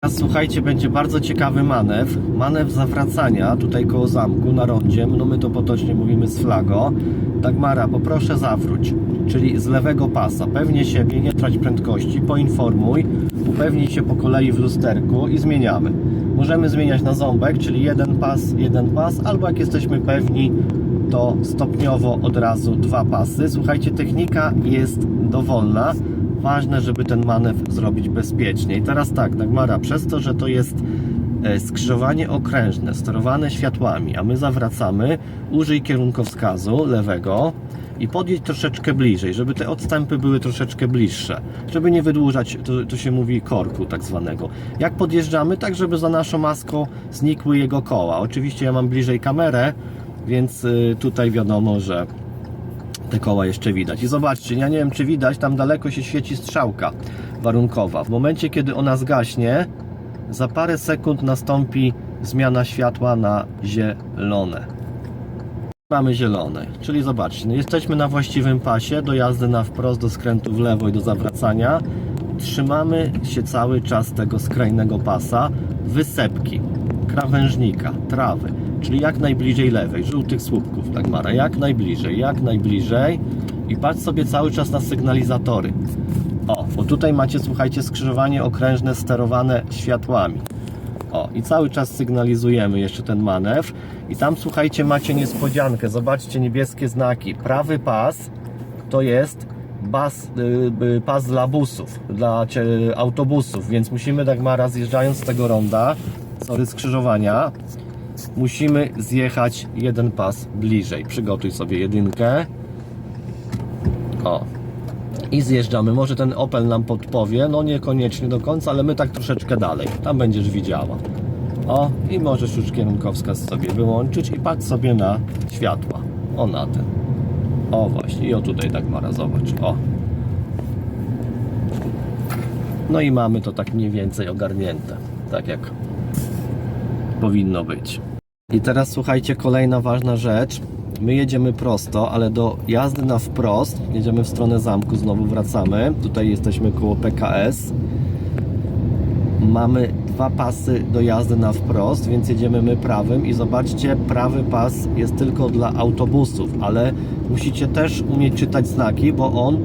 Teraz słuchajcie, będzie bardzo ciekawy manewr. Manewr zawracania tutaj koło zamku na rondzie. No my to potocznie mówimy z flago. Dagmara, poproszę zawróć, czyli z lewego pasa. Pewnie siebie, nie trać prędkości, poinformuj, upewnij się po kolei w lusterku i zmieniamy. Możemy zmieniać na ząbek, czyli jeden pas, jeden pas, albo jak jesteśmy pewni, to stopniowo od razu dwa pasy. Słuchajcie, technika jest dowolna. Ważne, żeby ten manewr zrobić bezpiecznie. I teraz tak, Dagmara, przez to, że to jest e, skrzyżowanie okrężne, sterowane światłami, a my zawracamy, użyj kierunkowskazu lewego i podjedź troszeczkę bliżej, żeby te odstępy były troszeczkę bliższe, żeby nie wydłużać, to, to się mówi korku tak zwanego. Jak podjeżdżamy, tak żeby za naszą maską znikły jego koła. Oczywiście ja mam bliżej kamerę, więc y, tutaj wiadomo, że te koła jeszcze widać. I zobaczcie, ja nie wiem czy widać, tam daleko się świeci strzałka warunkowa. W momencie, kiedy ona zgaśnie, za parę sekund nastąpi zmiana światła na zielone. Mamy zielone, czyli zobaczcie, no jesteśmy na właściwym pasie do jazdy na wprost, do skrętu w lewo i do zawracania. Trzymamy się cały czas tego skrajnego pasa, wysepki, krawężnika, trawy, czyli jak najbliżej lewej, żółtych słupków, tak Mara, jak najbliżej, jak najbliżej i patrz sobie cały czas na sygnalizatory. O, bo tutaj macie, słuchajcie, skrzyżowanie okrężne sterowane światłami. O, i cały czas sygnalizujemy jeszcze ten manewr. I tam, słuchajcie, macie niespodziankę. Zobaczcie niebieskie znaki. Prawy pas to jest bas, y, y, pas dla busów, dla autobusów, więc musimy, Dagmara, zjeżdżając z tego ronda, sorry, skrzyżowania, musimy zjechać jeden pas bliżej. Przygotuj sobie jedynkę. O, i zjeżdżamy. Może ten Opel nam podpowie, no niekoniecznie do końca, ale my tak troszeczkę dalej. Tam będziesz widziała. O, i możesz już kierunkowskaz sobie wyłączyć i patrz sobie na światła. O, na ten. O, właśnie. I o tutaj tak Mara, zobacz. O. No i mamy to tak mniej więcej ogarnięte. Tak jak powinno być. I teraz słuchajcie, kolejna ważna rzecz. My jedziemy prosto, ale do jazdy na wprost, jedziemy w stronę zamku, znowu wracamy. Tutaj jesteśmy koło PKS. Mamy dwa pasy do jazdy na wprost, więc jedziemy my prawym i zobaczcie, prawy pas jest tylko dla autobusów, ale musicie też umieć czytać znaki, bo on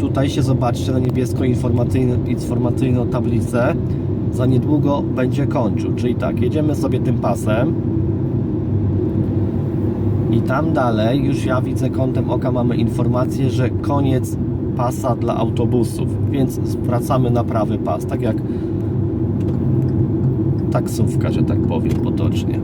tutaj się zobaczcie na niebiesko informacyjną, informacyjną tablicę za niedługo będzie kończył. Czyli tak, jedziemy sobie tym pasem i tam dalej już ja widzę kątem oka mamy informację, że koniec pasa dla autobusów, więc wracamy na prawy pas, tak jak taksówka, że tak powiem potocznie.